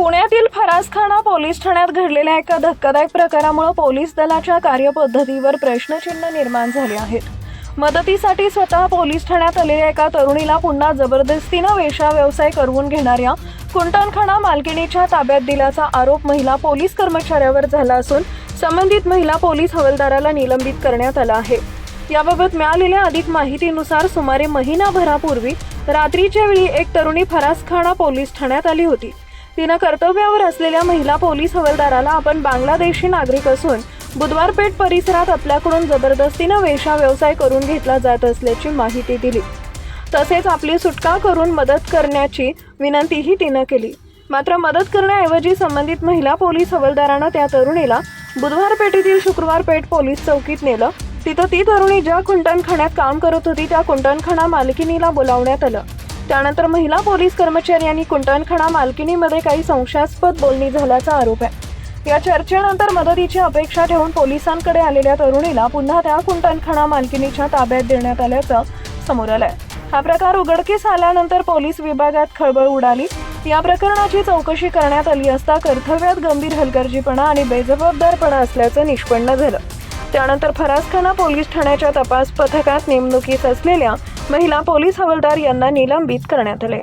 पुण्यातील फरासखाना पोलीस ठाण्यात घडलेल्या एका धक्कादायक प्रकारामुळे पोलीस दलाच्या कार्यपद्धतीवर प्रश्नचिन्ह निर्माण झाले आहेत. मदतीसाठी स्वतः पोलीस ठाण्यात आलेल्या एका तरुणीला पुन्हा जबरदस्तीनं वेशा व्यवसाय करवून घेणाऱ्या कुंटणखाना मालकिणीच्या ताब्यात दिल्याचा आरोप महिला पोलीस कर्मचाऱ्यावर झाला असून संबंधित महिला पोलीस हवालदाराला निलंबित करण्यात आला आहे. याबाबत मिळालेल्या अधिक माहितीनुसार सुमारे महिनाभरापूर्वी रात्रीच्या वेळी एक तरुणी फरासखाना पोलीस ठाण्यात आली होती. तिनं कर्तव्यावर असलेल्या महिला पोलीस हवालदाराला आपण बांगलादेशी नागरिक असून बुधवार पेठ परिसरात आपल्याकडून जबरदस्तीनं वेशा व्यवसाय करून घेतला जात असल्याची माहिती दिली. तसेच आपली सुटका करून मदत करण्याची विनंतीही तिनं केली. मात्र मदत करण्याऐवजी संबंधित महिला पोलीस हवालदारानं त्या तरुणीला बुधवार पेठेतील शुक्रवार पेठ पोलीस चौकीत नेलं. तिथं ती तरुणी ज्या कुंटणखान्यात काम करत होती त्या कुंटणखाना मालकिनीला बोलावण्यात आलं. त्यानंतर महिला पोलीस कर्मचाऱ्यांनी कुंटणखाना मालकिनीमध्ये काही संशयास्पद बोलणी झाल्याचा आरोप आहे. या चर्चेनंतर मदतीची अपेक्षा ठेवून पोलिसांकडे आलेल्या तरुणीला पुन्हा त्या कुंटणखाना मालकिनीच्या ताब्यात देण्यात आल्याचं समोर आलंय. हा प्रकार उघडकीस आल्यानंतर पोलीस विभागात खळबळ उडाली. या प्रकरणाची चौकशी करण्यात आली असता कर्तव्यात गंभीर हलगर्जीपणा आणि बेजबाबदारपणा असल्याचं निष्पन्न झालं. त्यानंतर फरासखाना पोलीस ठाण्याच्या तपास पथकात नेमणुकीस असलेल्या महिला पोलीस हवालदार यांना निलंबित करण्यात आले.